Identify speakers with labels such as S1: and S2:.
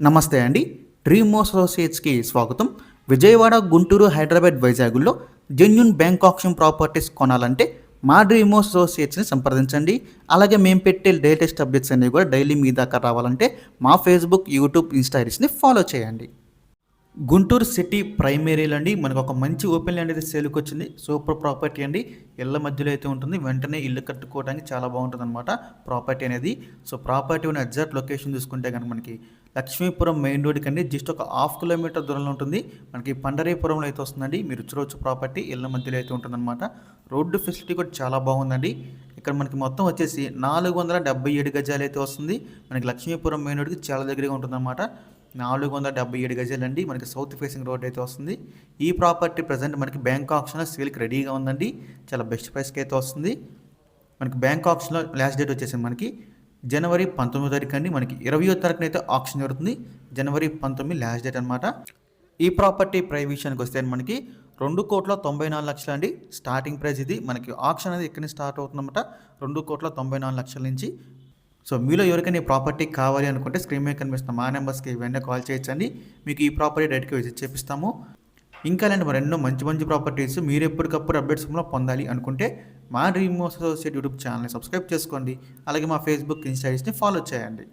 S1: నమస్తే అండి. డ్రీమ్ అసోసియేట్స్కి స్వాగతం. విజయవాడ గుంటూరు హైదరాబాద్ వైజాగ్లో జెన్యున్ బ్యాంక్ ఆప్షన్ ప్రాపర్టీస్ కొనాలంటే మా డ్రీమ్ అసోసియేట్స్ని సంప్రదించండి. అలాగే మేము పెట్టే లేటెస్ట్ అప్డేట్స్ అనేవి కూడా డైలీ మీ దాకా రావాలంటే మా ఫేస్బుక్ యూట్యూబ్ ఇన్స్టాగ్రామ్స్ని ఫాలో చేయండి. గుంటూరు సిటీ ప్రైమరీలో అండి. మనకు ఒక మంచి ఓపెన్ ల్యాండ్ అయితే సేల్కి వచ్చింది సూపర్ ప్రాపర్టీ అండి. ఇళ్ళ మధ్యలో అయితే ఉంటుంది. వెంటనే ఇల్లు కట్టుకోవడానికి చాలా బాగుంటుంది అనమాట ప్రాపర్టీ అనేది. సో ప్రాపర్టీ ఉన్న ఎగ్జాక్ట్ లొకేషన్ చూసుకుంటే కనుక మనకి లక్ష్మీపురం మెయిన్ రోడ్కి అండి జస్ట్ ఒక హాఫ్ కిలోమీటర్ దూరంలో ఉంటుంది. మనకి పండరీపురంలో అయితే వస్తుందండి. మీరు చూడవచ్చు ప్రాపర్టీ. ఇళ్ళ మధ్యలో అయితే ఉంటుందన్నమాట. రోడ్డు ఫెసిలిటీ కూడా చాలా బాగుందండి. ఇక్కడ మనకి మొత్తం వచ్చేసి నాలుగు వందల డెబ్బై ఏడు గజాలు అయితే వస్తుంది. మనకి లక్ష్మీపురం మెయిన్ రోడ్కి చాలా దగ్గరగా ఉంటుందన్నమాట. నాలుగు వందల డెబ్బై ఏడు గజాలండి మనకి సౌత్ ఫేసింగ్ రోడ్ అయితే వస్తుంది. ఈ ప్రాపర్టీ ప్రజెంట్ మనకి బ్యాంక్ ఆప్షన్లో సేల్కి రెడీగా ఉందండి. చాలా బెస్ట్ ప్రైస్కి అయితే వస్తుంది. మనకి బ్యాంక్ ఆప్షన్లో లాస్ట్ డేట్ వచ్చేసి మనకి జనవరి పంతొమ్మిదో తారీఖు అండి. మనకి ఇరవయో తారీఖున అయితే ఆప్షన్ జరుగుతుంది. జనవరి పంతొమ్మిది లాస్ట్ డేట్ అనమాట ఈ ప్రాపర్టీ ప్రైస్ విషయానికి వస్తే మనకి రెండు కోట్ల తొంభై నాలుగు లక్షలు అండి. స్టార్టింగ్ ప్రైస్ ఇది. మనకి ఆప్షన్ అనేది ఎక్కడి స్టార్ట్ అవుతుందన్నమాట. రెండు కోట్ల తొంభై నాలుగు లక్షల నుంచి సో మీలో ఎవరికైనా ఈ ప్రాపర్టీ కావాలి అనుకుంటే స్క్రీన్ మీద కనిపిస్తున్న మా నెంబర్స్కి వెంటనే కాల్ చేయొచ్చండి. మీకు ఈ ప్రాపర్టీ డైరెక్ట్గా విజిట్ చేపిస్తాము. ఇంకా లేని మరి ఎన్నో మంచి మంచి ప్రాపర్టీస్ మీరు ఎప్పటికప్పుడు అప్డేట్స్ పొందాలి అనుకుంటే మా డ్రీమ్ అసోసియేట్ యూట్యూబ్ ఛానల్ని సబ్స్క్రైబ్ చేసుకోండి. అలాగే మా ఫేస్బుక్ ఇన్స్టాగ్రామ్స్ని ఫాలో చేయండి.